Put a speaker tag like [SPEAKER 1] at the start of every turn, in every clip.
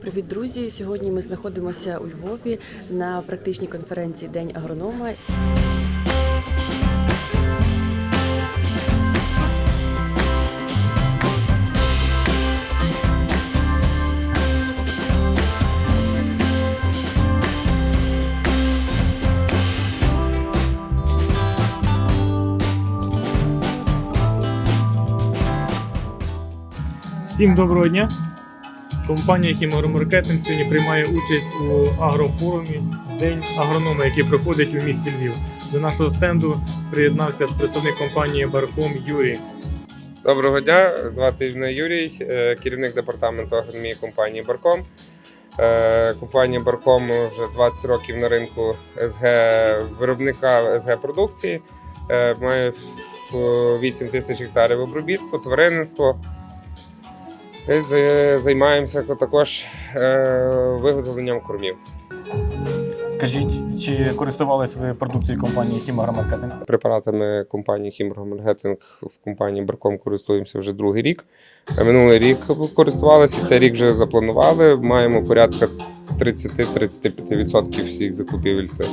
[SPEAKER 1] Привіт, друзі! Сьогодні ми знаходимося у Львові на практичній конференції День агронома.
[SPEAKER 2] Всім доброго дня! Компанія Хімагромаркетинг сьогодні приймає участь у агрофорумі День агронома, який проходить у місті Львів. До нашого стенду приєднався представник компанії Барком Юрій.
[SPEAKER 3] Доброго дня, звати мене Юрій, е, керівник департаменту агрономії компанії Барком. Е, Компанія Барком вже 20 років на ринку СГ виробника СГ продукції. Е, Має в- 8 тисяч гектарів обробітку, тваринництво. І Займаємося також е, виготовленням кормів.
[SPEAKER 2] Скажіть, чи користувались ви продукцією компанії Хімагромаркетинг?
[SPEAKER 3] Препаратами компанії Хімергомаркетинг в компанії Барком користуємося вже другий рік. Минулий рік користувалися, цей рік вже запланували. Маємо порядка 30-35% всіх закупівель. Це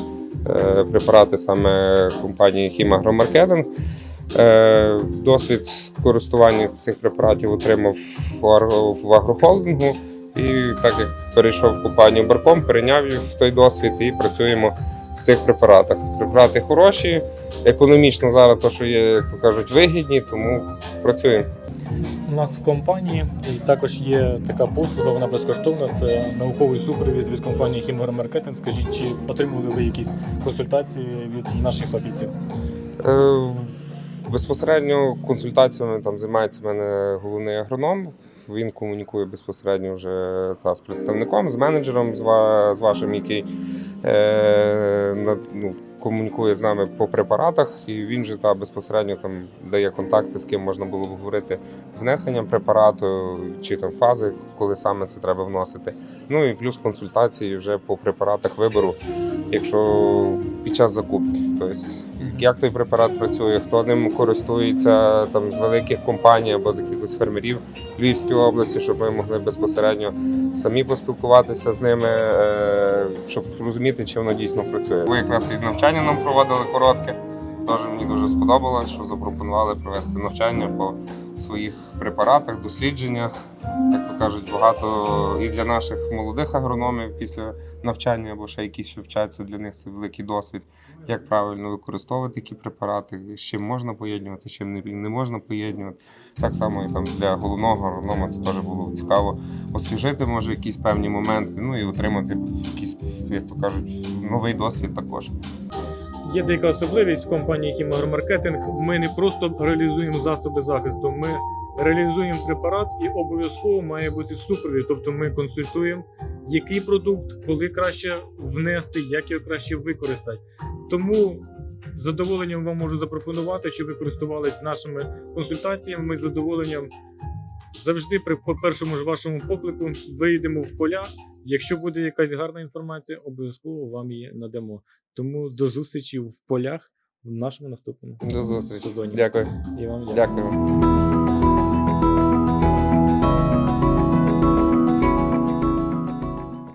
[SPEAKER 3] е, препарати саме компанії Хімагромаркетинг. Е, Досвід користування цих препаратів отримав в агрохолдингу. І так як перейшов в компанію Барком, перейняв в той досвід і працюємо в цих препаратах. Препарати хороші, економічно зараз то, що є, як то кажуть, вигідні, тому працюємо.
[SPEAKER 2] У нас в компанії також є така послуга, вона безкоштовна. Це науковий супровід від компанії Хімагромаркетинг. Скажіть, чи отримували ви якісь консультації від наших фахівців?
[SPEAKER 3] Е, Безпосередньо консультаціями там займається в мене головний агроном. Він комунікує безпосередньо вже та з представником, з менеджером, з, ва- з вашим, який е, на- ну, комунікує з нами по препаратах, і він же та безпосередньо там дає контакти, з ким можна було б говорити внесенням препарату чи там фази, коли саме це треба вносити. Ну і плюс консультації вже по препаратах вибору, якщо під час закупки. Тобто, як той препарат працює, хто ним користується там з великих компаній або з якихось фермерів Львівської області, щоб ми могли безпосередньо самі поспілкуватися з ними, е, щоб розуміти, чи воно дійсно працює. Ви якраз і навчання нам проводили коротке. Теж мені дуже сподобалось, що запропонували провести навчання по своїх препаратах, дослідженнях. Як то кажуть, багато і для наших молодих агрономів після навчання або ще які ще вчаться для них це великий досвід, як правильно використовувати які препарати, з чим можна поєднувати, з чим не, можна поєднувати. Так само і там для головного агронома це теж було цікаво освіжити, може, якісь певні моменти, ну і отримати якийсь, як то кажуть, новий досвід також.
[SPEAKER 2] Є деяка особливість в компанії Хімагромаркетинг. Ми не просто реалізуємо засоби захисту, ми реалізуємо препарат і обов'язково має бути супровід. Тобто ми консультуємо, який продукт, коли краще внести, як його краще використати. Тому з задоволенням вам можу запропонувати, щоб ви користувалися нашими консультаціями. Ми з задоволенням завжди при першому ж вашому поклику вийдемо в поля. Якщо буде якась гарна інформація, обов'язково вам її надамо. Тому до зустрічі в полях в нашому наступному
[SPEAKER 3] До зустрічі.
[SPEAKER 2] сезоні.
[SPEAKER 3] Дякую.
[SPEAKER 2] І вам дякую.
[SPEAKER 3] Дякую.